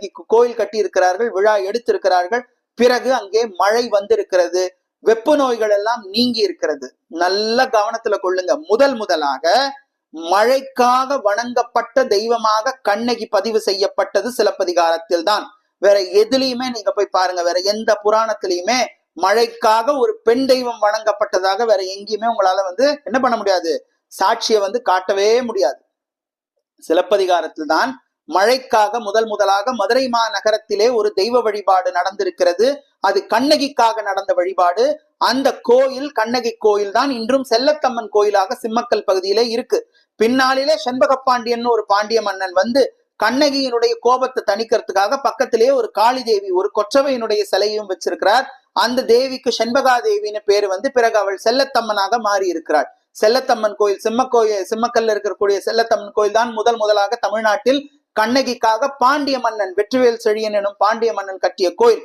கண்ணகிக்கு கோயில் கட்டி இருக்கிறார்கள் விழா எடுத்திருக்கிறார்கள். பிறகு அங்கே மழை வந்திருக்கிறது. வெப்ப நோய்கள் எல்லாம் நீங்கி இருக்கிறது. நல்ல கவனத்துல கொள்ளுங்க. முதல் முதலாக மழைக்காக வணங்கப்பட்ட தெய்வமாக கண்ணகி பதிவு செய்யப்பட்டது சிலப்பதிகாரத்தில் தான். வேற எதுலையுமே நீங்க போய் பாருங்க. வேற எந்த புராணத்திலையுமே மழைக்காக ஒரு பெண் தெய்வம் வணங்கப்பட்டதாக வேற எங்கேயுமே உங்களால வந்து என்ன பண்ண முடியாது. சாட்சியை வந்து காட்டவே முடியாது. சிலப்பதிகாரத்தில் தான் மழைக்காக முதல் முதலாக மதுரை மாநகரத்திலே ஒரு தெய்வ வழிபாடு நடந்திருக்கிறது. அது கண்ணகிக்காக நடந்த வழிபாடு. அந்த கோயில் கண்ணகி கோயில் தான் இன்றும் செல்லத்தம்மன் கோயிலாக சிம்மக்கல் பகுதியிலே இருக்கு. பின்னாளிலே செண்பக பாண்டியன் ஒரு பாண்டிய மன்னன் வந்து கண்ணகியினுடைய கோபத்தை தணிக்கிறதுக்காக பக்கத்திலேயே ஒரு காளி தேவி ஒரு கொற்றவையினுடைய சிலையும் வச்சிருக்கிறார். அந்த தேவிக்கு செண்பகா தேவின்னு பேரு வந்து பிறகு அவள் செல்லத்தம்மனாக மாறி இருக்கிறாள் செல்லத்தம்மன் கோயில் சிம்ம கோயில் சிம்மக்கல்ல இருக்கக்கூடிய செல்லத்தம்மன் கோயில் தான் முதல் முதலாக தமிழ்நாட்டில் கண்ணகிக்காக பாண்டிய மன்னன் வெற்றிவேல் செழியன் எனும் பாண்டிய மன்னன் கட்டிய கோயில்.